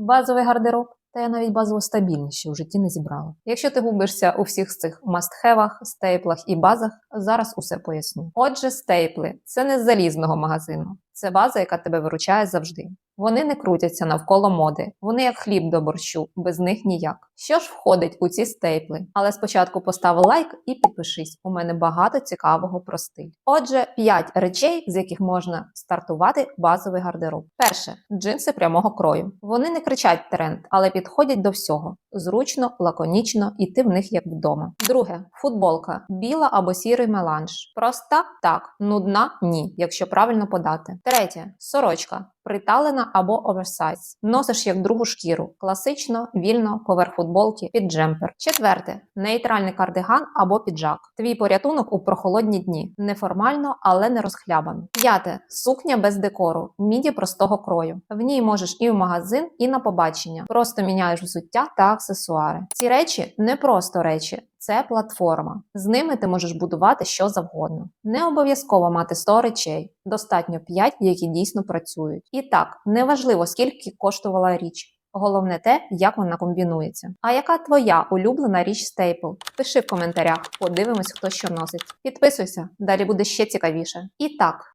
Базовий гардероб. Та я навіть базово ще в житті не зібрала. Якщо ти губишся у всіх цих мастхевах, стейплах і базах, зараз усе поясню. Отже, стейпли це не з залізного магазину, це база, яка тебе виручає завжди. Вони не крутяться навколо моди, вони як хліб до борщу, без них ніяк. Що ж входить у ці стейпли? Але спочатку постав лайк і підпишись. У мене багато цікавого про стиль. Отже, 5 речей, з яких можна стартувати базовий гардероб. Перше джинси прямого крою. Вони не кричать тренд, але підходять до всього. Зручно, лаконічно, і в них як вдома. Друге футболка, біла або сірий меланж. Проста так, нудна ні, якщо правильно подати. Третє сорочка. Приталена або оверсайз. Носиш як другу шкіру. Класично, вільно, поверх футболки, під джемпер. Четверте нейтральний кардиган або піджак. Твій порятунок у прохолодні дні. Неформально, але не розхлябано. П'яте сукня без декору, міді простого крою. В ній можеш і в магазин, і на побачення. Просто міняєш взуття та аксесуари. Ці речі не просто речі. Це платформа. З ними ти можеш будувати що завгодно. Не обов'язково мати 100 речей, достатньо 5, які дійсно працюють. І так, неважливо, скільки коштувала річ. Головне те, як вона комбінується. А яка твоя улюблена річ стейпл? Пиши в коментарях, подивимось, хто що носить. Підписуйся, далі буде ще цікавіше. І так,